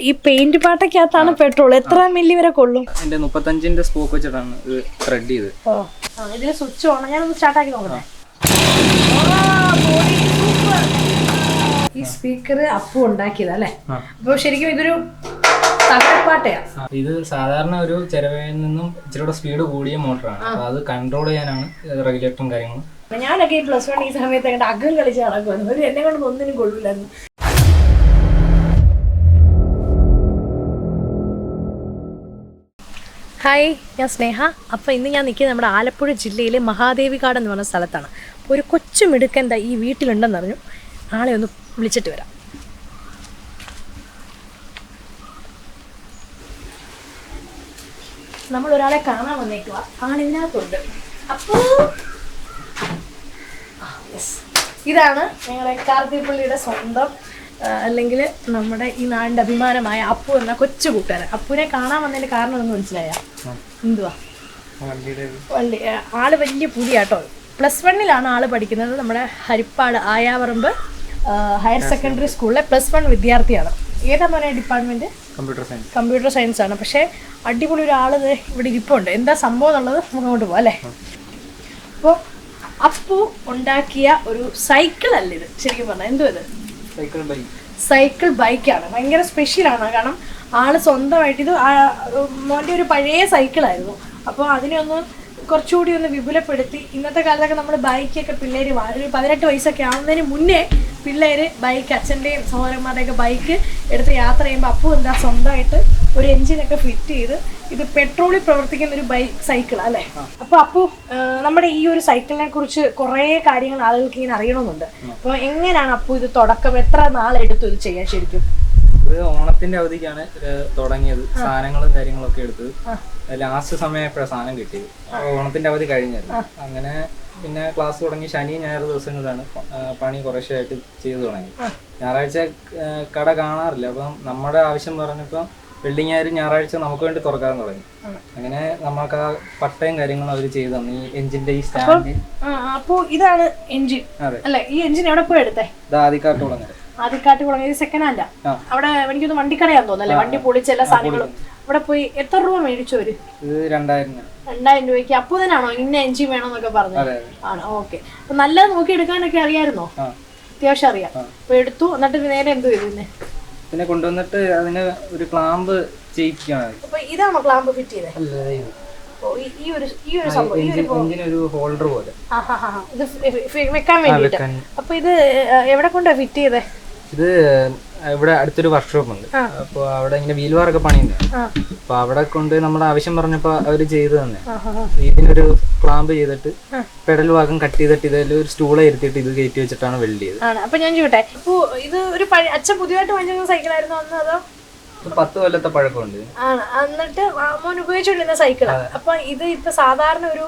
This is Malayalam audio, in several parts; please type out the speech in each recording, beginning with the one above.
ഈ പെയിന്റ് പാട്ടക്കകത്താണ് പെട്രോൾ എത്ര മില്ലി വരെ കൊള്ളും? എന്റെ മുപ്പത്തഞ്ചിന്റെ സ്പോക്ക് വെച്ചിട്ടാണ് ഇത് ത്രെഡ് ചെയ്ത്. ഓ. ഇതിന് സ്വിച്ച് ഓൺ ഞാനൊന്ന് സ്റ്റാർട്ടാക്കി നോക്കട്ടെ. ഈ സ്പീക്കർ അപ്പു ഉണ്ടാക്കിയതാ അല്ലേ? അപ്പൊ ശരിക്കും ഇതൊരു തകരപ്പാട്ടയാ. ഇത് സാധാരണ ഒരു ചെലവയിൽ നിന്നും ഇച്ചിരി സ്പീഡ് കൂടിയ മോട്ടറാണ് അപ്പോൾ അത് കൺട്രോൾ ചെയ്യാനാണ് റെഗുലേറ്ററും കാര്യങ്ങളും. ഞാനൊക്കെ ഈ പ്ലസ് വൺ ഈ സമയത്ത് അങ്ങോട്ട് അകം കളിച്ച് നടക്കുമായിരുന്നു ഒരു എന്നെ കൊണ്ട് ഒന്നിനും കൊള്ളില്ലായിരുന്നു ഹായ് ഞാൻ സ്നേഹ. അപ്പോൾ ഇന്ന് ഞാൻ നിൽക്കുന്നത് നമ്മുടെ ആലപ്പുഴ ജില്ലയിലെ മഹാദേവി കാട് എന്ന് പറഞ്ഞ സ്ഥലത്താണ്. അപ്പോൾ ഒരു കൊച്ചു മിടുക്കൻ എന്താ ഈ വീട്ടിലുണ്ടെന്ന് അറിഞ്ഞു. ആളെ ഒന്ന് വിളിച്ചിട്ട് വരാം. നമ്മൾ ഒരാളെ കാണാൻ വന്നേക്കുക ആളിതിനകത്തുണ്ട് അപ്പോ? Yes. ഇതാണ് ഞങ്ങളുടെ കാർത്തിപ്പള്ളിയുടെ സ്വന്തം അല്ലെങ്കിൽ നമ്മുടെ ഈ നാടിന്റെ അഭിമാനമായ അപ്പു എന്ന കൊച്ചു കൂട്ടുകാരൻ. അപ്പുവിനെ കാണാൻ വന്നതിന്റെ കാരണം ഒന്ന് മനസ്സിലായ എന്തുവാ? വണ്ടി ആൾ വലിയ പുലിയാട്ടോ. പ്ലസ് വണ്ണിലാണ് ആൾ പഠിക്കുന്നത്. നമ്മുടെ ഹരിപ്പാട് ആയാവറമ്പ് ഹയർ സെക്കൻഡറി സ്കൂളിലെ പ്ലസ് വൺ വിദ്യാർത്ഥിയാണ്. ഏതാ മോനെ department? Computer science. Computer science ആണ് പക്ഷേ അടിപൊളി ഒരാൾ ഇവിടെ ഇരിപ്പുണ്ട്. എന്താ സംഭവം എന്നുള്ളത് നമുക്ക് അങ്ങോട്ട് പോകാം അല്ലേ? അപ്പോൾ അപ്പു ഉണ്ടാക്കിയ ഒരു സൈക്കിൾ അല്ല ഇത്? ശരിക്കും പറഞ്ഞാൽ എന്തുവാ ഇത്? Cycle bike. സൈക്കിൾ ബൈക്കാണ്. ഭയങ്കര സ്പെഷ്യലാണ്. കാരണം ആൾ സ്വന്തമായിട്ട് ഇത് മോന്റെ ഒരു പഴയ സൈക്കിളായിരുന്നു. അപ്പോൾ അതിനെ ഒന്ന് കുറച്ചുകൂടി ഒന്ന് വിപുലപ്പെടുത്തി. ഇന്നത്തെ കാലത്തൊക്കെ നമ്മൾ ബൈക്കൊക്കെ പിള്ളേർ ഒരു പതിനെട്ട് വയസ്സൊക്കെ ആവുന്നതിന് മുന്നേ പിള്ളേർ ബൈക്ക് അച്ഛന്റെയും സഹോദരന്മാരുടെയൊക്കെ ബൈക്ക് എടുത്ത് യാത്ര ചെയ്യുമ്പോൾ അപ്പു എന്താ സ്വന്തമായിട്ട് ഒരു എഞ്ചിനൊക്കെ ഫിറ്റ് ചെയ്ത് ഇത് പെട്രോളിൽ പ്രവർത്തിക്കുന്ന ഒരു ബൈക്ക് സൈക്കിൾ അല്ലേ? അപ്പൊ അപ്പു നമ്മുടെ ഈ ഒരു സൈക്കിളിനെ കുറിച്ച് കുറെ കാര്യങ്ങൾ ആളുകൾക്ക് ഇങ്ങനെ അറിയണമെന്നുണ്ട്. അപ്പൊ എങ്ങനെയാണ് അപ്പു ഇത് തുടക്കം? എത്ര നാളെടുത്തു ഇത് ചെയ്യാൻ ശരിക്കും? ഇത് ഓണത്തിന്റെ അവധിക്കാണ് തുടങ്ങിയത്. സാധനങ്ങളും കാര്യങ്ങളൊക്കെ എടുത്തത് ലാസ്റ്റ് സമയപ്പോഴാണ് സാധനം കിട്ടിയത്. ഓണത്തിന്റെ അവധി കഴിഞ്ഞായിരുന്നു. അങ്ങനെ പിന്നെ ക്ലാസ് തുടങ്ങി ശനി ഞായർ ദിവസങ്ങളിലാണ് പണി കുറേശ്ശായിട്ട് ചെയ്തു തുടങ്ങി. ഞായറാഴ്ച കട കാണാറില്ല. അപ്പം നമ്മുടെ ആവശ്യം പറഞ്ഞപ്പോൾ വെള്ളിങ് ആയാലും ഞായറാഴ്ച നമുക്ക് വേണ്ടി തുറക്കാൻ തുടങ്ങി അങ്ങനെ നമുക്ക് ആ പട്ടയും കാര്യങ്ങളും അവർ ചെയ്തു തന്നു. ഈ എഞ്ചിന്റെ ഈ സ്റ്റാൻഡ്. അപ്പോൾ ഇതാണ് എഞ്ചിൻ. അല്ലെ ഈ എഞ്ചിൻ എവിടെ പോയി എടുത്തേ? ആദിക്കാട്ട് ആദ്യക്കാട്ട് ആദിക്കാട്ട് തുടങ്ങിയത് സെക്കൻഡ് ഹാൻഡാ അവിടെ എനിക്കൊന്ന് വണ്ടിക്കടയാന്ന് തോന്നുന്നല്ലേ വണ്ടി പൊളിച്ച എല്ലാ സാധനങ്ങളും. അവിടെ പോയി എത്ര രൂപ മേടിച്ചു അവർ? രണ്ടായിരം. രണ്ടായിരം രൂപയ്ക്ക്. അപ്പൊ തന്നെയാണോ ഇന്ന എഞ്ചിൻ വേണമെന്നൊക്കെ പറഞ്ഞു ആണ് ഓക്കെ. അപ്പൊ നല്ലത് നോക്കി എടുക്കാനൊക്കെ അറിയായിരുന്നോ അത്യാവശ്യം അറിയാം. അപ്പൊ എടുത്തു. എന്നിട്ട് നേരെ എന്ത് ചെയ്തു പിന്നെ പിന്നെ കൊണ്ടുവന്നിട്ട് അതിന് ഒരു ക്ലാമ്പ് ചെയ്യിപ്പിക്കുകയാണ്. അപ്പൊ ഇതാണോ ക്ലാമ്പ് ഫിറ്റ് ചെയ്തത് ഈ- ഒരു ഈ ഒരു സംഭവം ഈ ഒരു എഞ്ചിനൊരു ഹോൾഡർ പോലെ. ഇത് വെക്കാൻ വേണ്ടിട്ട് അപ്പൊ ഇത് എവിടെ കൊണ്ടാ ഫിറ്റ് ചെയ്തേ? ഇത് ഇവിടെ അടുത്തൊരു വർക്ക്ഷോപ്പ് ഉണ്ട്. അപ്പോ അപ്പോൾ അവിടെ ഇങ്ങനെ വീൽ വാറൊക്കെ പണിയുണ്ട്. അപ്പൊ അപ്പോൾ അവിടെ കൊണ്ട് നമ്മുടെ ആവശ്യം പറഞ്ഞപ്പോൾ അവർ ചെയ്തു തന്നെ. ഇതിനൊരു ക്ലാമ്പ് ചെയ്തിട്ട് പെഡൽ ഭാഗം കട്ട് ചെയ്തിട്ട് ഇതിൽ ഒരു സ്റ്റൂളെ ഇരുത്തിയിട്ട് ഇത് കയറ്റി വെച്ചിട്ടാണ് വെൽഡ് ചെയ്തത്. അപ്പൊ ഞാൻ ചോട്ടെ ഇത് ഒരു അച്ഛൻ പുതിയതായിട്ട് വാങ്ങിച്ച സൈക്കിളായിരുന്നു അതോ? പത്ത് കൊല്ലത്തെ പഴക്കമുണ്ട്. ആണ് എന്നിട്ട് മോൻ ഉപയോഗിച്ചുകൊണ്ടിരുന്ന സൈക്കിളാണ് അപ്പൊ ഇത് ഇപ്പൊ സാധാരണ ഒരു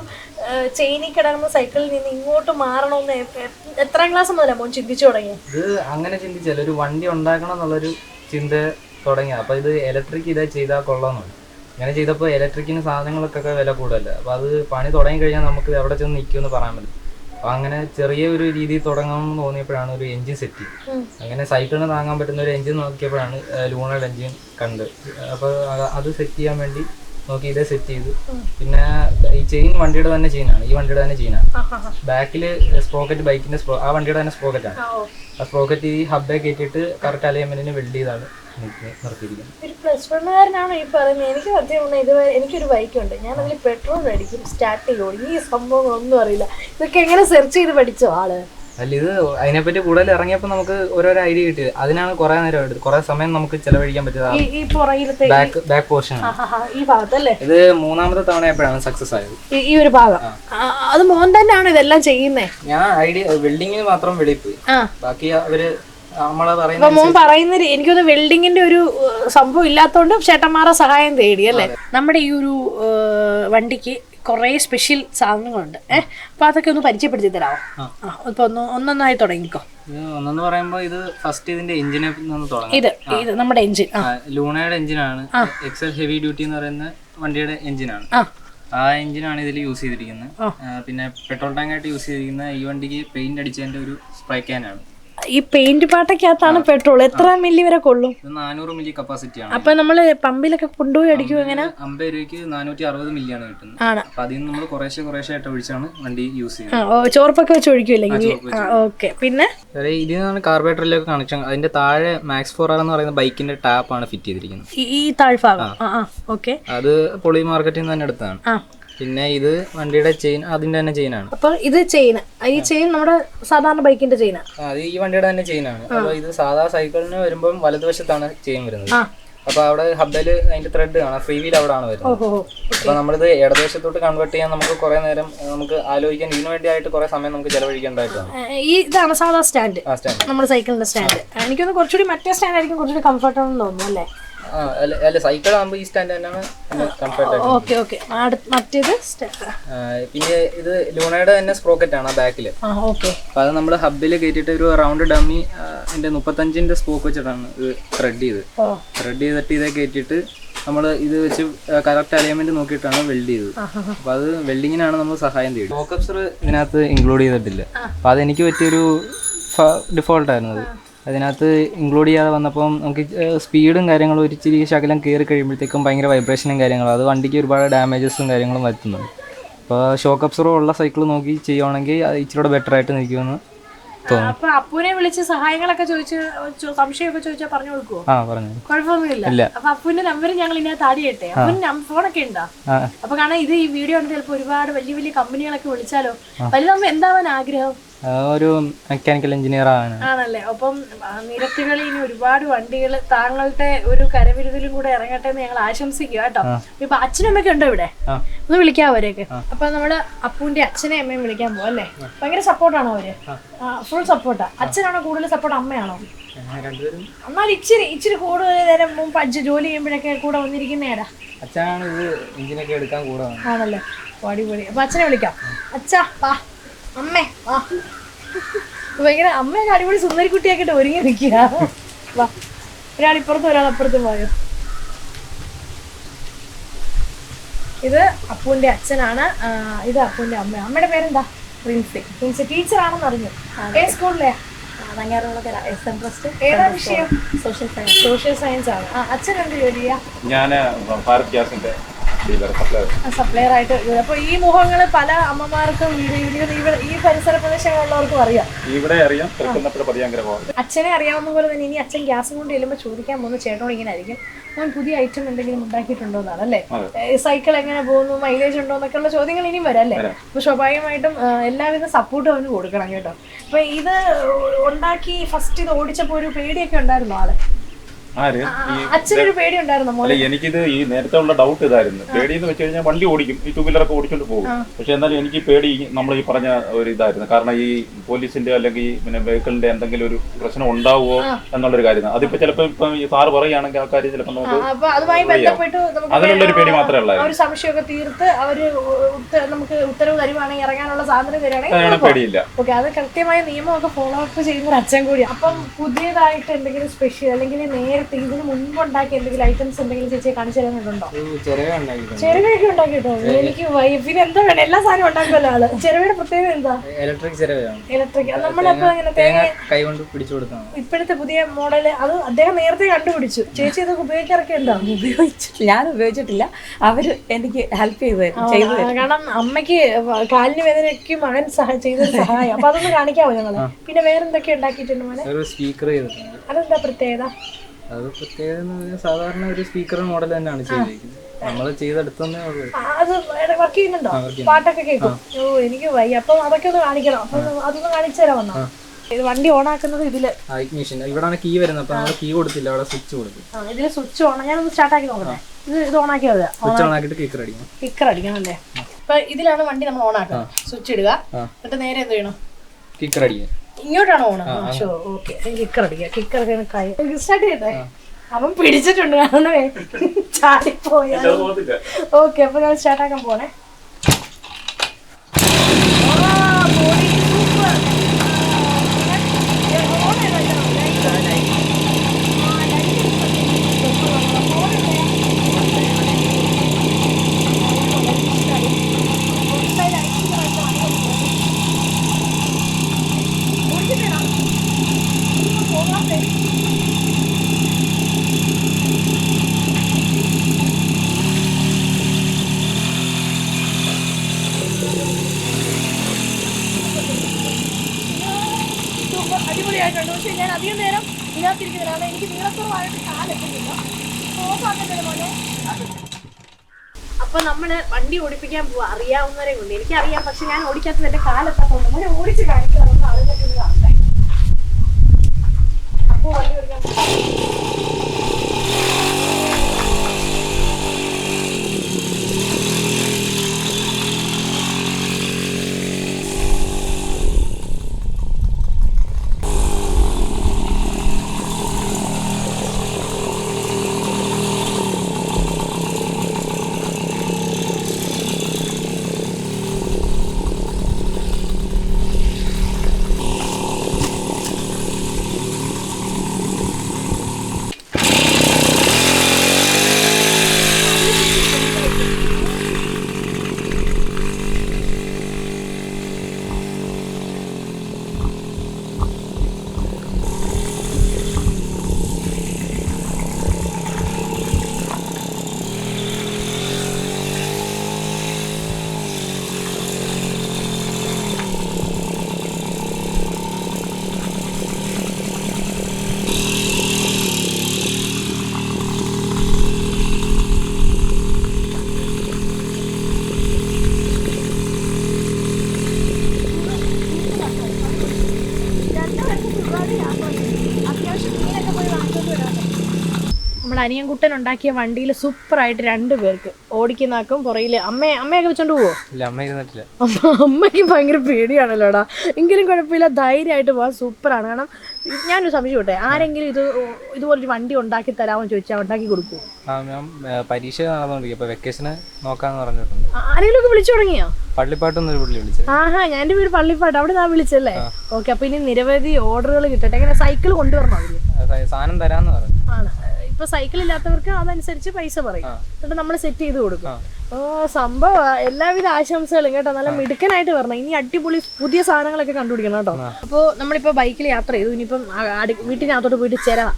ചെയിനി കിടക്കുന്ന സൈക്കിളിൽ നിന്ന് ഇങ്ങോട്ട് മാറണമെന്ന് എത്രാം ക്ലാസ് മുതലാണ് മോൻ ചിന്തിച്ചു തുടങ്ങി ഇത് അങ്ങനെ ചിന്തിച്ചാൽ ഒരു വണ്ടി ഉണ്ടാക്കണം എന്നുള്ളൊരു ചിന്ത തുടങ്ങി അപ്പൊ ഇത് ഇലക്ട്രിക് ഇതാ ചെയ്താൽ കൊള്ളാമെന്നുണ്ട് അങ്ങനെ ചെയ്തപ്പോൾ ഇലക്ട്രിക്കിന് സാധനങ്ങൾക്കൊക്കെ വില കൂടുതലല്ല അപ്പോൾ അത് പണി തുടങ്ങി കഴിഞ്ഞാൽ നമുക്ക് എവിടെ ചെന്ന് നിൽക്കുമെന്ന് പറയാൻ പറ്റും അപ്പോൾ അങ്ങനെ ചെറിയ ഒരു രീതിയിൽ തുടങ്ങണമെന്ന് തോന്നിയപ്പോഴാണ് ഒരു എഞ്ചിൻ സെറ്റ് ചെയ്തത്. അങ്ങനെ സൈക്കിളിന് താങ്ങാൻ പറ്റുന്ന ഒരു എഞ്ചിൻ നോക്കിയപ്പോഴാണ് ലൂണൽ എഞ്ചിൻ കണ്ട് അപ്പോൾ അത് സെറ്റ് ചെയ്യാൻ വേണ്ടി നോക്കി ഇതേ സെറ്റ് ചെയ്തു. പിന്നെ ഈ ചെയിൻ വണ്ടിയുടെ തന്നെ ചെയിനാണ് ഈ വണ്ടിയുടെ തന്നെ ചെയിനാണ് ബാക്കിൽ സ്പ്രോക്കറ്റ് ബൈക്കിന്റെ ആ വണ്ടിയുടെ തന്നെ സ്പ്രോക്കറ്റാണ് ആ സ്പ്രോക്കറ്റ് ഈ ഹബ്ബേ കയറ്റിയിട്ട് കറക്റ്റ് അലൈൻമെന്റിന് വെൽഡ് ചെയ്താണ്. ഒരു പ്ലസ് വണ്ണുകാരനാണോ ഈ പറയുന്നത്? എനിക്ക് സത്യം പറഞ്ഞാൽ ഇതുവരെ എനിക്കൊരു ബൈക്കുണ്ട് ഞാൻ അതിൽ പെട്രോൾ അടിക്കും സ്റ്റാർട്ട് ചെയ്യുള്ളൂ ഈ സംഭവങ്ങളൊന്നും അറിയില്ല. ഇതൊക്കെ എങ്ങനെ സെർച്ച് ചെയ്ത് പഠിച്ചോ ആൾ? അല്ല ഇത് അതിനെപ്പറ്റി കൂടുതൽ ഇറങ്ങിയപ്പോൾ നമുക്ക് ഓരോരോ ഐഡിയ കിട്ടി അതിനാണ് കുറേ നേരം എടുത്തത് കുറേ സമയം നമുക്ക് ചെലവഴിക്കാൻ പറ്റിയത് ഈ ഈ പുറകിലത്തെ ബാക്ക് ബാക്ക് പോർഷൻ ഈ ഭാഗത്തല്ലേ? ഇത് മൂന്നാമത്തെ തവണ എപ്പോഴാണ് സക്സസ് ആയത്. ഈ- ഒരു ഭാഗം. അത് മോൻ തന്നെയാണ് ഇതെല്ലാം ചെയ്യുന്നത് ഞാൻ ഐഡിയ വെൽഡിങ്ങിന് മാത്രം വെളിയിൽ പോയി. ബാക്കി അവർ അപ്പൊ മോൻ പറയുന്ന എനിക്കൊന്ന് വെൽഡിങ്ങിന്റെ ഒരു സംഭവം ഇല്ലാത്തോണ്ട് ചേട്ടന്മാരെ സഹായം തേടി അല്ലേ? നമ്മുടെ ഈ ഒരു വണ്ടിക്ക് കുറേ സ്പെഷ്യൽ സാധനങ്ങളുണ്ട്. ഏഹ് അപ്പൊ അതൊക്കെ ഒന്ന് പരിചയപ്പെടുത്തി തരാമോ ഇപ്പൊ ഒന്ന് ഒന്നൊന്നായി തുടങ്ങിക്കോ. ഒന്നെന്ന് പറയുമ്പോൾ ഇത് ഫസ്റ്റ് ഇതിന്റെ എഞ്ചിനെ ഇത് ഇത് നമ്മുടെ എഞ്ചിൻ ലൂണയുടെ എഞ്ചിനാണ് എക്സൽ ഹെവി ഡ്യൂട്ടി എന്ന് പറയുന്ന വണ്ടിയുടെ എഞ്ചിനാണ് ആ. ആ എഞ്ചിനാണ് ഇതിൽ യൂസ് ചെയ്തിരിക്കുന്നത്. പിന്നെ പെട്രോൾ ടാങ്ക് ആയിട്ട് യൂസ് ചെയ്തിരിക്കുന്ന ഈ വണ്ടിക്ക് പെയിന്റ് അടിച്ചതിന്റെ ഒരു സ്പ്രേ ക്യാനാണ് ഈ പെയിന്റ് പാട്ടക്കകത്താണ് പെട്രോൾ എത്ര മില്ലി വരെ കൊള്ളും? ഇത് നാനൂറ് മില്ലി കപ്പാസിറ്റി ആണ്. അപ്പൊ നമ്മൾ പമ്പിലൊക്കെ കൊണ്ടുപോയി അടിക്കും എങ്ങനെ? അമ്പത് രൂപയ്ക്ക് നാനൂറ്റി അറുപത് മില്ലി ആണ് കിട്ടുന്നത്. ആണ്. അപ്പൊ അതിൽ നിന്ന് നമ്മൾ കുറേശ്ശെ കുറേശ്ശെ ആയിട്ട് ഒഴിച്ചാണ് വണ്ടി യൂസ് ചെയ്യുന്നത്. ഓ ചോർപ്പൊക്കെ വെച്ച് ഒഴിക്കില്ലെങ്കിൽ ഓക്കെ. പിന്നെ? ഇതിനാണ് ഇതിൽ കാർബറേറ്ററിലേക്ക് കണക്ഷൻ അതിന്റെ താഴെ മാക്സ് ഫോർ ആർ എന്ന് പറയുന്ന ബൈക്കിന്റെ ടാപ്പ് ആണ് ഫിറ്റ് ചെയ്തിരിക്കുന്നത്. ഈ- താഴ്ഭാഗം. ഓക്കെ. അത് പൊളി മാർക്കറ്റിൽ നിന്ന് തന്നെ എടുത്താണ് ആ. പിന്നെ ഇത് വണ്ടിയുടെ ചെയിൻ അതിന്റെ തന്നെ ചെയിൻ ആണ്. അപ്പൊ ഇത് ചെയിൻ. ഈ ചെയിൻ നമ്മുടെ സാധാരണ ബൈക്കിന്റെ ചെയിൻ അത് ഈ വണ്ടിയുടെ തന്നെ ചെയിൻ ആണ്. അപ്പൊ ഇത് സാധാ സൈക്കിളിന് വരുമ്പോൾ വലതുവശത്താണ് ചെയിൻ വരുന്നത്. അപ്പൊ അവിടെ ഹബ്ബിൽ അതിന്റെ ത്രെഡ് ആണ് ഫ്രീ വീൽ അവിടെ ആണ് വരുന്നത്. അപ്പൊ നമ്മളിത് ഇടതുവശത്തോട്ട് കൺവേർട്ട് ചെയ്യാൻ നമുക്ക് കുറെ നേരം നമുക്ക് ആലോചിക്കാൻ ഇതിനു വേണ്ടിയായിട്ട് കുറെ സമയം നമുക്ക് ചെലവഴിക്കേണ്ടതായിട്ടാണ് ഈ ഇതാണ് സാധാ സ്റ്റാൻഡ്. നമ്മുടെ സൈക്കിളിന്റെ സ്റ്റാൻഡ്. എനിക്കൊന്ന് കുറച്ചുകൂടി മറ്റേ സ്റ്റാൻഡ് ആയിരിക്കും കുറച്ചുകൂടി കംഫർട്ടബിൾ തോന്നുന്നു അല്ലേ? അല്ല സൈക്കിൾ ആകുമ്പോൾ ഈ സ്റ്റാൻഡ് തന്നെയാണ് ഓക്കെ ഓക്കെ. മറ്റേത് പിന്നെ ഇത് ലൂണയുടെ തന്നെ സ്പ്രോക്കറ്റ് ആണ് ബാക്കിൽ അപ്പൊ അത് നമ്മൾ ഹബ്ബിൽ കയറ്റിട്ട് ഒരു റൗണ്ട് ഡമ്മി എന്റെ മുപ്പത്തഞ്ചിന്റെ സ്പോക്ക് വെച്ചിട്ടാണ് ഇത് ത്രെഡ് ചെയ്ത്. ത്രെഡ് ചെയ്തിട്ട് ഇതേ കയറ്റിട്ട് നമ്മൾ ഇത് വെച്ച് കറക്റ്റ് അലൈൻമെന്റ് നോക്കിയിട്ടാണ് വെൽഡ് ചെയ്തത്. അപ്പൊ അത് വെൽഡിങ്ങിനാണ് നമ്മൾ സഹായം തേടി. ഫോക്കപ്സർ ഇതിനകത്ത് ഇൻക്ലൂഡ് ചെയ്തിട്ടില്ല. അപ്പൊ അതെനിക്ക് പറ്റിയൊരു ഡിഫോൾട്ട് ആയിരുന്നു അത്. അതിനകത്ത് ഇൻക്ലൂഡ് ചെയ്യാതെ വന്നപ്പം നമുക്ക് സ്പീഡും കാര്യങ്ങളും ഒരു ഇച്ചിരി ശകലം കയറി കഴിയുമ്പോഴത്തേക്കും ഭയങ്കര വൈബ്രേഷനും കാര്യങ്ങളും. അത് വണ്ടിക്ക് ഒരുപാട് ഡാമേജസും കാര്യങ്ങളും വരുത്തുന്നുണ്ട്. അപ്പോൾ ഷോക്ക് അപ്സറും ഉള്ള സൈക്കിൾ നോക്കി ചെയ്യുവാണെങ്കിൽ ഇച്ചിരി ബെറ്റർ ആയിട്ട് നിൽക്കുമെന്ന് തോന്നുന്നു. അപ്പൊ അപ്പുവിനെ വിളിച്ച് സഹായങ്ങളൊക്കെ ചോദിച്ച് ചോ- സംശയമൊക്കെ ചോദിച്ചാൽ പറഞ്ഞു കൊടുക്കുവോ? ആ പറഞ്ഞു കുഴപ്പമൊന്നുമില്ല. ഇല്ല. അപ്പൊ അപ്പുവിന്റെ നമ്പർ ഞങ്ങൾ ഇതിനകത്ത് ആഡ് ചെയ്യട്ടെ അപ്പുവിന് ഫോണൊക്കെ ഉണ്ടോ? അപ്പൊ കാരണം ഇത് ഈ വീഡിയോ ഉണ്ട് ഒരുപാട് വലിയ വലിയ കമ്പനികളൊക്കെ വിളിച്ചാലോ? വലുതാകുമ്പോ എന്താവാൻ ആഗ്രഹം? ഒരു മെക്കാനിക്കൽ എഞ്ചിനീയർ ആണ്. ആണല്ലേ? അപ്പം നിരത്തുകളിൽ ഇനി ഒരുപാട് വണ്ടികൾ താങ്കളുടെ ഒരു കരവിരുതിലും കൂടെ ഇറങ്ങട്ടെ എന്ന് ഞങ്ങൾ ആശംസിക്കുക കേട്ടോ. ഇപ്പൊ അച്ഛനും അമ്മയൊക്കെ ഉണ്ടോ ഇവിടെ? ഒന്ന് വിളിക്കാം അവരെയൊക്കെ. അപ്പൊ നമ്മൾ അപ്പുവിന്റെ അച്ഛനെ അമ്മയും വിളിക്കാൻ പോകും അല്ലേ? ഭയങ്കര സപ്പോർട്ടാണോ അവർ? ഫുൾ സപ്പോർട്ടാ അച്ഛനാണോ കൂടുതൽ സപ്പോർട്ട് അമ്മയാണോ? എന്നാൽ ഇച്ചിരി ഇച്ചിരി കൂടുതൽ നേരം മുമ്പ് അച്ഛൻ ജോലി ചെയ്യുമ്പോഴൊക്കെ കൂടെ വന്നിരിക്കുന്നേടാ. അച്ഛനാണ് ഇത് എഞ്ചിനൊക്കെ എടുക്കാൻ കൂടെ ആണല്ലേ? പാടി പൊടി അപ്പൊ അച്ഛനെ വിളിക്കാം. അച്ഛാ വാ. അമ്മേ. വാ ഭയങ്കര അമ്മയൊക്കെ അടിപൊളി സുന്ദരിക്കുട്ടിയാക്കിട്ട് ഒരുങ്ങി നിൽക്കുക. വാ. ഒരാൾ ഇപ്പുറത്തും ഒരാൾ അപ്പുറത്തും പോയോ ഇത് അപ്പുവിന്റെ അച്ഛനാണ്. ഇത് അപ്പുവിന്റെ അമ്മ. അമ്മയുടെ പേരെന്താ? പ്രിൻസി. പ്രിൻസി ടീച്ചറാണെന്ന് അറിഞ്ഞു. ഏത് സ്കൂളിലെ? നങ്ങാറുകളൊക്കെ എസ് എം ട്രസ്റ്റ്. ഏതാ വിഷയം? സോഷ്യൽ സയൻസ് സോഷ്യൽ സയൻസ് ആണ് അച്ഛൻ എന്ത് ജോലിയാ ഞാൻ സപ്ലയർ ആയിട്ട്. അപ്പൊ ഈ മുഖങ്ങൾ പല അമ്മമാർക്കും ഈ പരിസര പ്രദേശങ്ങളിലുള്ളവർക്കും അറിയാം. ഇവിടെ അറിയാം അച്ഛനെ അറിയാവുന്ന പോലെ തന്നെ ഇനി അച്ഛൻ ഗ്യാസും കൊണ്ട് ചെല്ലുമ്പോൾ ചോദിക്കാൻ പോകുന്ന ചേട്ടനോട് ഇങ്ങനെ ആയിരിക്കും. ഞാൻ പുതിയ ഐറ്റം എന്തെങ്കിലും ഉണ്ടാക്കിയിട്ടുണ്ടോ എന്നാണ് അല്ലേ സൈക്കിൾ എങ്ങനെ പോകുന്നു? മൈലേജ് ഉണ്ടോ? എന്നൊക്കെയുള്ള ചോദ്യങ്ങൾ ഇനിയും വരാം അല്ലേ? അപ്പൊ സ്വാഭാവികമായിട്ടും എല്ലാവിധ സപ്പോർട്ടും അവന് കൊടുക്കണം കേട്ടോ. അപ്പൊ ഇത് ഉണ്ടാക്കി ഫസ്റ്റ് ഇത് ഓടിച്ചപ്പോ ഒരു പേടിയൊക്കെ ഉണ്ടായിരുന്നു ആൾ? അച്ഛനൊരു പേടി ഉണ്ടായിരുന്നു അല്ല എനിക്കിത് ഈ നേരത്തെ ഉള്ള ഡൗട്ട് ഇതായിരുന്നു. പേടി എന്ന് വെച്ച് കഴിഞ്ഞാൽ വണ്ടി ഓടിക്കും. ഈ ടൂ വീലറൊക്കെ ഓടിച്ചോണ്ട് പോകും. പക്ഷെ എന്നാലും എനിക്ക് പേടി നമ്മൾ ഈ പറഞ്ഞ ഒരു ഇതായിരുന്നു. കാരണം ഈ പോലീസിന്റെ അല്ലെങ്കിൽ പിന്നെ വെഹിക്കിളിന്റെ എന്തെങ്കിലും ഒരു പ്രശ്നം ഉണ്ടാവുമോ എന്നുള്ളൊരു കാര്യം. അതിപ്പോ ചിലപ്പോ ഇപ്പൊ ഈ സാറ് പറയുകയാണെങ്കിൽ ആ കാര്യം ചിലപ്പോൾ നമുക്ക് അതിനുള്ള ഒരു പേടി മാത്രമേ ഉള്ളായിരുന്നു. ഒരു സംശയമൊക്കെ തീർത്ത് അവർ നമുക്ക് ഉത്തരവ് തരുവാണെങ്കിൽ ഇറങ്ങാനുള്ള സ്വാതന്ത്ര്യം തരുവാണെങ്കിൽ പേടിയില്ല. ഓക്കെ അത് കൃത്യമായ നിയമമൊക്കെ ഫോളോ അപ്പ് ചെയ്യുന്ന ഒരു അച്ഛൻ കൂടി അപ്പം പുതിയതായിട്ട് എന്തെങ്കിലും സ്പെഷ്യൽ അല്ലെങ്കിൽ നേരത്തെ ഇതിന് മുൻപ് ഉണ്ടാക്കിയ എന്തെങ്കിലും ഐറ്റംസ് എന്തെങ്കിലും ചേച്ചി കാണിച്ചു തരുന്നുണ്ടോ ചെറുവയൊക്കെ ഉണ്ടാക്കിട്ടോ എനിക്ക് വൈഫിന് പിന്നെ എന്താ വേണം എല്ലാ സാധനവും ഉണ്ടാക്കുമല്ലോ ആൾ. ചെറുവയുടെ പ്രത്യേകത എന്താ? ഇലക്ട്രിക് ഇലക്ട്രിക് നമ്മളപ്പോ ഇങ്ങനെ തേങ്ങ കൈകൊണ്ട് പിടിച്ചു കൊടുക്കണം. ഇപ്പോഴത്തെ പുതിയ മോഡൽ അത് അദ്ദേഹം നേരത്തെ കണ്ടുപിടിച്ചു. ചേച്ചി ഇതൊക്കെ ഉപയോഗിക്കാറൊക്കെ ഉണ്ടോ? ഉപയോഗിച്ചിട്ടില്ല. ഞാൻ ഉപയോഗിച്ചിട്ടില്ല. അവർ എനിക്ക് ഹെൽപ്പ് ചെയ്തു കാരണം അമ്മയ്ക്ക് കാലിന് വേദനയ്ക്ക് മകൻ സഹായം ചെയ്ത സഹായം. അപ്പൊ അതൊന്ന് കാണിക്കാവോ ഞങ്ങൾ? പിന്നെ വേറെന്തൊക്കെ ഉണ്ടാക്കിയിട്ടുണ്ട് മോനെ? ഒരു സ്പീക്കർ അതെന്താ പ്രത്യേകത? അത് പ്രത്യേകത എന്ന് പറഞ്ഞാൽ സാധാരണ ഒരു സ്പീക്കർ മോഡൽ തന്നെയാണ് ചെയ്തിരിക്കുന്നത്. നമ്മൾ ചെയ്തെടുത്തേ ഉള്ളൂ. അത് വർക്ക് ചെയ്യുന്നുണ്ടോ? പാട്ടൊക്കെ കേൾക്കും. ഓ എനിക്ക് വയ്യ. അപ്പൊ അതൊക്കെ ഒന്ന് കാണിക്കണം. അപ്പൊ ഒന്ന് അതൊന്ന് കാണിച്ചു തരാൻ വന്നോ. ഇത് വണ്ടി ഓൺ ആക്കുന്നത് ഇതിൽ. ഇഗ്നിഷൻ ഇവിടാണ് കീ വരുന്നത്. അപ്പൊ നമ്മൾ കീ കൊടുത്തില്ല. അവിടെ സ്വിച്ച് കൊടുക്കും. ഇതിൽ സ്വിച്ച് ഓൺ ഞാനൊന്ന് സ്റ്റാർട്ട് ആക്കി നോക്കട്ടെ. ഇത് ഇത് ഓൺ ആക്കിയാൽ സ്വിച്ച് ഓൺ ആക്കിയിട്ട് കിക്കർ അടിക്കണം. സ്റ്റിക്കർ അടിക്കണം അല്ലേ? അപ്പൊ ഇതിലാണ് വണ്ടി നമ്മൾ ഓൺ ആക്കുന്നത്. സ്വിച്ച് ഇടുക. എന്നിട്ട് നേരെ എന്ത് ചെയ്യണം? കിക്കർ അടിക്കാൻ ഇങ്ങോട്ടാണ് ഓണം ഷോ ഓക്കെ. കിക്കർ അടിക്കുക കിക്കർ കൈ സ്റ്റാർട്ട് ചെയ്തേ. അവൻ പിടിച്ചിട്ടുണ്ട്. കാണണമേ ചാടിപ്പോയാ. ഓക്കെ അപ്പൊ ഞാൻ സ്റ്റാർട്ട് ആക്കാൻ പോണേ ആ, body super. ആ, on ചെയ്ത് വെക്കണം. Light, light. ആ, light ഇട്ടിട്ടുണ്ട്. phone ഇല്ലേ? കുറച്ച് light ഇട്ട് വെക്കണം. ഓടിച്ചിട്ടേടാ. ഇതിനകത്തിരിക്കുന്ന ഒരാളെ എനിക്ക് നീളക്കുറവായിട്ട് കാലെത്തുന്നില്ല ഓഫാക്കണ്ടേ മോനെ. അപ്പൊ നമ്മൾ വണ്ടി ഓടിപ്പിക്കാൻ പോവാ. അറിയാവുന്നവരെ കൊണ്ട് എനിക്കറിയാം. പക്ഷെ ഞാൻ ഓടിക്കാത്തത് എന്റെ കാലെത്താത്തോണ്ട് മോനെ ഓടിച്ച് കാണിക്കാൻ ആളുകളൊക്കെ ഒന്ന് കാണട്ടെ അപ്പൊ വണ്ടി ഓടിക്കാൻ അനിയൻകുട്ടൻ ഉണ്ടാക്കിയ വണ്ടിയിൽ സൂപ്പറായിട്ട് രണ്ട് പേർക്ക്. ഓടിക്കുന്നാക്കും പുറയിൽ അമ്മയെ അമ്മയൊക്കെ വെച്ചോണ്ട് പോവോ? ഇല്ല അമ്മ ഇരുന്നിട്ടില്ല. അമ്മ അമ്മയ്ക്ക് ഭയങ്കര പേടിയാണല്ലോടാ. എങ്കിലും കുഴപ്പമില്ല ധൈര്യമായിട്ട് പോവാൻ സൂപ്പറാണ്. കാരണം ഞാനൊരു സംശയം വിട്ടെ ആരെങ്കിലും ഇത് ഇതുപോലൊരു വണ്ടി ഉണ്ടാക്കി തരാമോ ചോദിച്ചാൽ ഉണ്ടാക്കി കൊടുക്കുമോ ആ ഞാൻ പരീക്ഷ നടന്നുകൊണ്ടിരിക്കും വെക്കേഷന് നോക്കാന്ന് പറഞ്ഞിട്ടുണ്ട്. ആരെങ്കിലും ഒക്കെ വിളിച്ചു തുടങ്ങിയോ? പള്ളിപ്പാട്ടൊന്നൊരു പുള്ളി വിളിച്ചത് ആഹാ ഞാൻ എന്റെ വീട് പള്ളിപ്പാട്ട്. അവിടെ ഞാൻ വിളിച്ചല്ലേ? ഓക്കെ അപ്പൊ ഇനി നിരവധി ഓർഡറുകൾ കിട്ടട്ടെ. എങ്ങനെ സൈക്കിൾ കൊണ്ടുവരണോ അതിൽ? സാധനം തരാന്ന് പറഞ്ഞു. ആണ്? ഇപ്പൊ സൈക്കിൾ ഇല്ലാത്തവർക്ക് അതനുസരിച്ച് പൈസ പറയും. എന്നിട്ട് നമ്മൾ സെറ്റ് ചെയ്ത് കൊടുക്കും. ഓ സംഭവം എല്ലാവിധ ആശംസകളും കേട്ടോ. നല്ല മിടുക്കനായിട്ട് വരണം. ഇനി അടിപൊളി പുതിയ സാധനങ്ങളൊക്കെ കണ്ടുപിടിക്കണം കേട്ടോ. അപ്പോൾ നമ്മളിപ്പോ ബൈക്കിൽ യാത്ര ചെയ്തു. ഇനിയിപ്പം വീട്ടിനകത്തോട്ട് പോയിട്ട് ചിരവ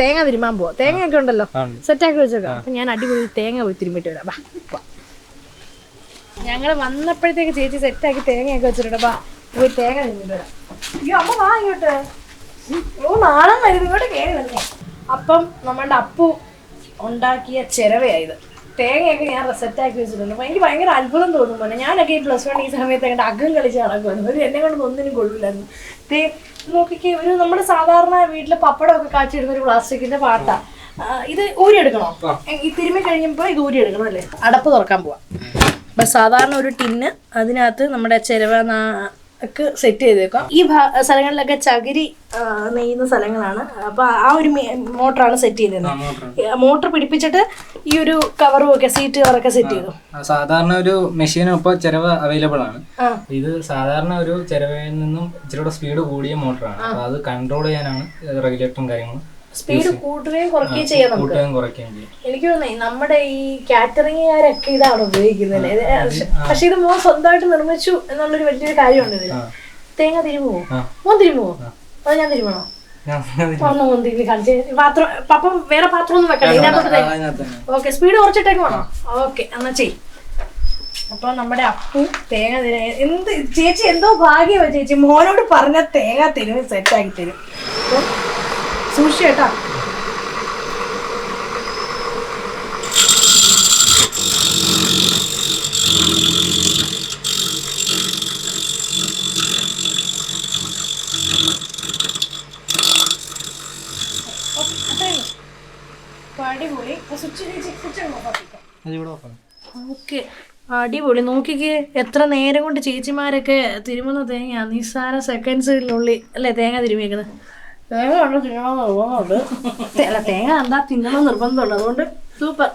തേങ്ങ തിരുമാൻ പോവാ. തേങ്ങയൊക്കെ ഉണ്ടല്ലോ. സെറ്റ് ആക്കി സെറ്റാക്കി വെച്ചേക്കാം അപ്പൊ ഞാൻ അടിപൊളി തേങ്ങ പോയി തിരുമ്പിട്ട് വരാം. വാ പോ. ഞങ്ങൾ വന്നപ്പോഴത്തേക്ക് ചേച്ചി സെറ്റാക്കി തേങ്ങയൊക്കെ വെച്ചിട്ടുണ്ട്. പോയി തേങ്ങ തിരുമ്പിട്ട് വരാം. അയ്യോ അമ്മ വാ ഇങ്ങോട്ട്. ഓ നാളെ വരുന്നു. ഇങ്ങോട്ട് കയറി വന്നേ. അപ്പം നമ്മളുടെ അപ്പു ഉണ്ടാക്കിയ ചിരവയായത് തേങ്ങയൊക്കെ ഞാൻ റെസെറ്റാക്കി വെച്ചിട്ടുണ്ട്. അപ്പം എനിക്ക് ഭയങ്കര അത്ഭുതം തോന്നും പോലെ ഞാനൊക്കെ ഈ പ്ലസ് വൺ ഈ സമയത്ത് അങ്ങോട്ട് അകം കളിച്ച് നടക്കുമായിരുന്നു ഒരു എന്നെ കൊണ്ട് ഒന്നിനും കൊള്ളില്ലായിരുന്നു തേ നോക്കിക്കേ ഒരു നമ്മുടെ സാധാരണ വീട്ടിലെ പപ്പടമൊക്കെ കാച്ചിടുന്ന ഒരു പ്ലാസ്റ്റിക്കിന്റെ പാട്ടാ. ഇത് ഇത് ഊരിയെടുക്കണോ ഈ തിരുമ്മി കഴിഞ്ഞപ്പോൾ ഇത് ഊരിയെടുക്കണം അല്ലേ? അടപ്പ് തുറക്കാൻ പോവാം. അപ്പം സാധാരണ ഒരു ടിന്ന് അതിനകത്ത് നമ്മുടെ ചിരവ ഒക്കെ സെറ്റ് ചെയ്തേക്കാം. ഈ സ്ഥലങ്ങളിലൊക്കെ ചകിരി നെയ്യുന്ന സ്ഥലങ്ങളാണ്. അപ്പൊ ആ ഒരു മോട്ടറാണ് സെറ്റ് ചെയ്തത് മോട്ടർ പിടിപ്പിച്ചിട്ട് ഈ ഒരു കവറും ഒക്കെ സീറ്റ് കവറൊക്കെ സെറ്റ് ചെയ്തു. സാധാരണ ഒരു മെഷീനും ഇപ്പോൾ ചിലവ് അവൈലബിൾ ആണ്. ഇത് സാധാരണ ഒരു ചെലവിൽ നിന്നും ഇച്ചിരി സ്പീഡ് കൂടിയ മോട്ടറാണ്. അപ്പോൾ അത് കൺട്രോൾ ചെയ്യാനാണ് റെഗുലേറ്ററും കാര്യങ്ങളും. സ്പീഡ് കൂട്ടുകയും കുറയ്ക്കുകയും ചെയ്യാം നമുക്ക്. എനിക്ക് തോന്നുന്നേ നമ്മുടെ ഈ കാറ്ററിംഗുകാരൊക്കെ ഇതാണ് ഉപയോഗിക്കുന്നത്. പക്ഷെ- ഇത് മോൻ സ്വന്തമായിട്ട് നിർമ്മിച്ചു എന്നുള്ളൊരു വലിയൊരു കാര്യമുണ്ട് ഇതിൽ തേങ്ങ തിരുമോ മോൻ തിരുമോ അത് ഞാൻ തിരുമണോ പാത്രം പപ്പം വേറെ പാത്രം ഒന്നും വെക്കണ്ട ഇതിനകത്തോട്ട് ഓക്കെ സ്പീഡ് കുറച്ചിട്ടേക്ക് വേണോ? ഓക്കെ എന്നാ ചെയ് അപ്പൊ നമ്മുടെ അപ്പു തേങ്ങ തിര എന്ത് ചേച്ചി എന്തോ ഭാഗ്യമാ ചേച്ചി. മോനോട് പറഞ്ഞ തേങ്ങ തിരുമ്മി സെറ്റാക്കി തരും. അപ്പൊ സൂക്ഷിച്ചു അടിപൊളി ഓക്കെ. അടിപൊളി. നോക്കിക്കേ എത്ര നേരം കൊണ്ട് ചേച്ചിമാരൊക്കെ തിരുമുന്ന തേങ്ങ നിസ്സാര സെക്കൻഡ്സിനുള്ളിൽ അല്ലേ തേങ്ങ തിരുമിയേക്കുന്നത് തേങ്ങ കൊണ്ട് തിന്നണം നിർബന്ധമുണ്ട് അല്ല തേങ്ങ എന്താ തിന്നണം നിർബന്ധമുണ്ട്. അതുകൊണ്ട് സൂപ്പർ.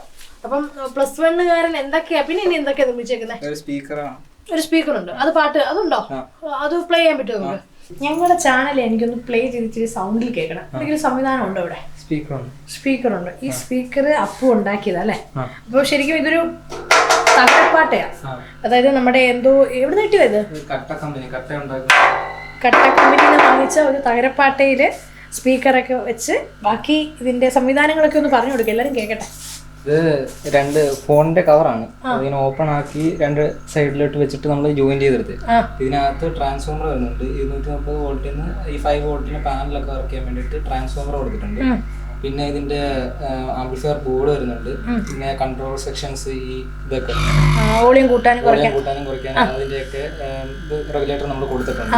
അപ്പം പ്ലസ് വണ്ണുകാരൻ എന്തൊക്കെയാ? പിന്നെ ഇനി എന്തൊക്കെയാ നിർമ്മിച്ചേക്കുന്നത് ഒരു സ്പീക്കറാണ്. ഒരു സ്പീക്കർ ഉണ്ട് അത് പാട്ട് അതുണ്ടോ? അത് പ്ലേ ചെയ്യാൻ പറ്റുമോ നമുക്ക്? ഞങ്ങളുടെ ചാനൽ എനിക്കൊന്ന് പ്ലേ ചെയ്തിട്ട് സൗണ്ടിൽ കേൾക്കണം. എന്തെങ്കിലും സംവിധാനം ഉണ്ടോ ഇവിടെ സ്പീക്കറാണ് സ്പീക്കർ ഉണ്ട് ഈ സ്പീക്കർ അപ്പു ഉണ്ടാക്കിയതാ അല്ലേ? അപ്പൊ അപ്പോൾ ശരിക്കും ഇതൊരു തകരപ്പാട്ടയാ. അതായത് നമ്മുടെ എന്തോ എവിടെ നിന്ന് ഇത് കട്ട കമ്പനി കട്ട ഉണ്ടാക്കും കട്ട കമ്പനിയിൽ നിന്ന് വാങ്ങിച്ച ഒരു തകരപ്പാട്ടയിൽ സ്പീക്കറൊക്കെ വെച്ച് ബാക്കി ഇതിന്റെ സംവിധാനങ്ങളൊക്കെ ഒന്ന് പറഞ്ഞു കൊടുക്കുക എല്ലാവരും കേൾക്കട്ടെ ഇത് രണ്ട് ഫോണിന്റെ കവറാണ്. അതിനെ ഓപ്പൺ ആക്കി രണ്ട് സൈഡിലോട്ട് വെച്ചിട്ട് നമ്മൾ ജോയിൻ ചെയ്തെടുത്ത്. ഇതിനകത്ത് ട്രാൻസ്ഫോമർ വരുന്നുണ്ട്. ഇരുന്നൂറ്റി മുപ്പത് വോൾട്ടിൽ നിന്ന് ഈ ഫൈവ് വോൾട്ടിന് പാനലൊക്കെ വർക്ക് ചെയ്യാൻ വേണ്ടിയിട്ട് ട്രാൻസ്ഫോമർ കൊടുത്തിട്ടുണ്ട്. പിന്നെ ഇതിന്റെ ആംപ്ലിഫയർ ബോർഡ് വരുന്നുണ്ട്. പിന്നെ കൺട്രോൾ സെക്ഷൻസ് ഈ ഇതൊക്കെ. കൂട്ടാനും കുറയ്ക്കാനും അതിന്റെയൊക്കെ റെഗുലേറ്റർ നമ്മൾ കൊടുത്തിട്ടുണ്ട്.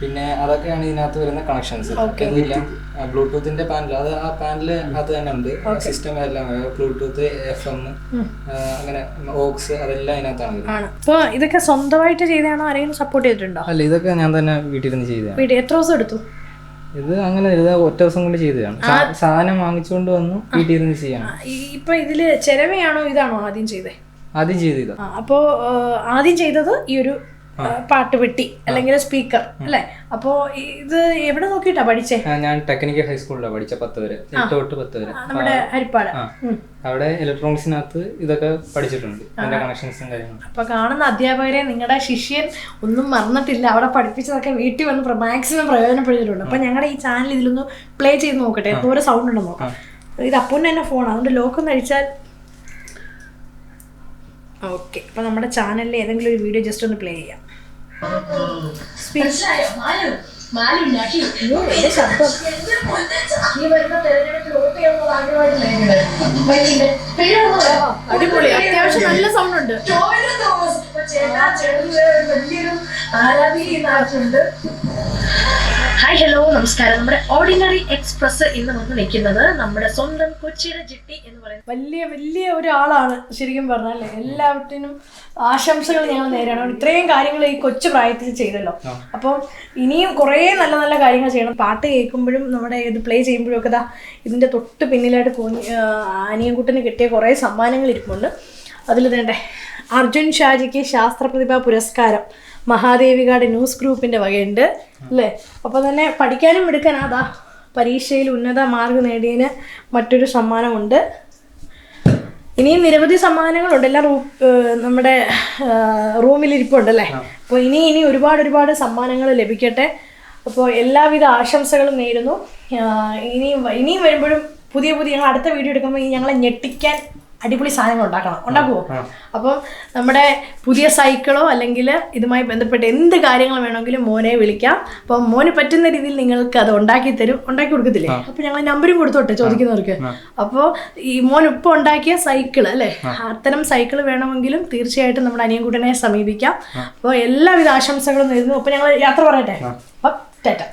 പിന്നെ അതൊക്കെയാണ് ഇതിനകത്ത് വരുന്ന കണക്ഷൻസ് ബ്ലൂടൂത്തിന്റെ പാനൽ അത് ആ പാനൽ അത് തന്നെ ഉണ്ട്. സിസ്റ്റം എല്ലാം. ബ്ലൂടൂത്ത് എഫ് എം അങ്ങനെ ഓക്സ് അതെല്ലാം ഇതിനകത്താണ്. അപ്പോൾ ഇതൊക്കെ സ്വന്തമായിട്ട് ചെയ്തതാണോ ആരെങ്കിലും സപ്പോർട്ട് ചെയ്തിട്ടുണ്ടോ? അല്ല ഇതൊക്കെ ഞാൻ തന്നെ വീട്ടിലിരുന്ന് ചെയ്തതാണ്. വീട്ടിൽ എത്ര ദിവസം എടുത്തു? ഇത് അങ്ങനെ ഇത് ഒറ്റ ദിവസം കൊണ്ട് ചെയ്തതാണ്. സാധനം വാങ്ങിച്ചുകൊണ്ട് വന്നു വീട്ടിൽ ഇരുന്ന് ചെയ്യണം ഇപ്പൊ ഇതിൽ ചെലവയാണോ ഇതാണോ ആദ്യം ചെയ്തേ? ആദ്യം ചെയ്തത് അപ്പോ ആദ്യം ചെയ്തത് ഈ ഒരു ആ, പാട്ട് പെട്ടി അല്ലെങ്കിൽ സ്പീക്കർ അല്ലേ? അപ്പോ ഇത് എവിടെ നോക്കിട്ടാ പഠിച്ചേ? ഞാൻ ടെക്നിക്കൽ ഹൈസ്കൂളിലാണ് പഠിച്ച പത്ത് വരെ എട്ട് തൊട്ട് പത്ത് വരെ. നമ്മുടെ ഹരിപ്പാട്. അവിടെ ഇലക്ട്രോണിക്സിനകത്ത് ഇതൊക്കെ പഠിച്ചിട്ടുണ്ട് അതിന്റെ കണക്ഷൻസും കാര്യങ്ങളും. അപ്പൊ കാണുന്ന അധ്യാപകരെ നിങ്ങളുടെ ശിഷ്യൻ ഒന്നും മറന്നിട്ടില്ല. അവിടെ പഠിപ്പിച്ചതൊക്കെ വീട്ടിൽ വന്ന് മാക്സിമം പ്രയോജനപ്പെടുത്തിയിട്ടുണ്ട്. അപ്പൊ ഞങ്ങളുടെ ഈ ചാനൽ ഇതിലൊന്ന് പ്ലേ ചെയ്ത് നോക്കട്ടെ. എന്തോരം സൗണ്ട് ഉണ്ടെന്ന് നോക്കാം. ഇത് അപ്പൂന്റെ തന്നെ ഫോൺ അതുകൊണ്ട് ലോക്ക് ഒന്ന് ഓക്കെ അപ്പൊ നമ്മുടെ ചാനലിൽ ഏതെങ്കിലും ഒരു വീഡിയോ ജസ്റ്റ് ഒന്ന് പ്ലേ ചെയ്യാം. അയ്യോ, അത്യാവശ്യം നല്ല സൗണ്ട് വരുന്ന ഹായ് ഹലോ നമസ്കാരം. നമ്മുടെ ഓർഡിനറി എക്സ്പ്രസ് ഇന്ന് വന്ന് നിൽക്കുന്നത് നമ്മുടെ സ്വന്തം കൊച്ചിയുടെ ജിട്ടി എന്ന് പറയുന്നത് വലിയ വലിയ ഒരാളാണ് ശരിക്കും പറഞ്ഞാൽ. എല്ലാവറ്റിനും ആശംസകൾ ഞങ്ങൾ നേരിടണം ഇത്രയും കാര്യങ്ങൾ ഈ കൊച്ചു പ്രായത്തിൽ ചെയ്തല്ലോ. അപ്പം ഇനിയും കുറേ നല്ല നല്ല കാര്യങ്ങൾ ചെയ്യണം. പാട്ട് കേൾക്കുമ്പോഴും നമ്മുടെ ഇത് പ്ലേ ചെയ്യുമ്പോഴും ഒക്കെ ഇതാ ഇതിന്റെ തൊട്ട് പിന്നിലായിട്ട് കോഞ്ഞ് ആനിയൻകുട്ടന് കിട്ടിയ കുറേ സമ്മാനങ്ങൾ ഇരിപ്പുണ്ട്. അതിൽ വേണ്ടേ? അർജുൻ ഷാജിക്ക് ശാസ്ത്ര പ്രതിഭാ പുരസ്കാരം മഹാദേവികാട് ന്യൂസ് ഗ്രൂപ്പിന്റെ വകയുണ്ട് അല്ലേ? അപ്പോൾ തന്നെ പഠിക്കാനും എടുക്കാനാതാ പരീക്ഷയിൽ ഉന്നത മാർക്ക് നേടിയതിന് മറ്റൊരു സമ്മാനമുണ്ട്. ഇനിയും നിരവധി സമ്മാനങ്ങളുണ്ട്. എല്ലാം റൂ നമ്മുടെ റൂമിൽ ഇരിപ്പുണ്ട് അല്ലേ അപ്പോൾ ഇനി ഇനി ഒരുപാട് ഒരുപാട് സമ്മാനങ്ങൾ ലഭിക്കട്ടെ. അപ്പോൾ എല്ലാവിധ ആശംസകളും നേരുന്നു. ഇനിയും ഇനിയും വരുമ്പോഴും പുതിയ പുതിയ ഞങ്ങൾ അടുത്ത വീഡിയോ എടുക്കുമ്പോൾ ഞങ്ങളെ ഞെട്ടിക്കാൻ അടിപൊളി സാധനങ്ങൾ ഉണ്ടാക്കണം. ഉണ്ടാക്കുമോ അപ്പോൾ നമ്മുടെ പുതിയ സൈക്കിളോ അല്ലെങ്കിൽ ഇതുമായി ബന്ധപ്പെട്ട് എന്ത് കാര്യങ്ങൾ വേണമെങ്കിലും മോനെ വിളിക്കാം. അപ്പോൾ മോന് പറ്റുന്ന രീതിയിൽ നിങ്ങൾക്ക് അത് ഉണ്ടാക്കി തരും. ഉണ്ടാക്കി കൊടുക്കത്തില്ലേ? അപ്പോൾ ഞങ്ങൾ നമ്പരും കൊടുത്തോട്ടെ ചോദിക്കുന്നവർക്ക്. അപ്പോൾ ഈ മോൻ ഇപ്പോൾ ഉണ്ടാക്കിയ സൈക്കിൾ അല്ലേ? അത്തരം സൈക്കിൾ വേണമെങ്കിലും തീർച്ചയായിട്ടും നമ്മുടെ അനിയൻകുട്ടനെ സമീപിക്കാം. അപ്പോൾ എല്ലാവിധ ആശംസകളും നേരുന്നു. അപ്പോൾ ഞങ്ങൾ യാത്ര പറയട്ടെ? അപ്പം ടാറ്റ.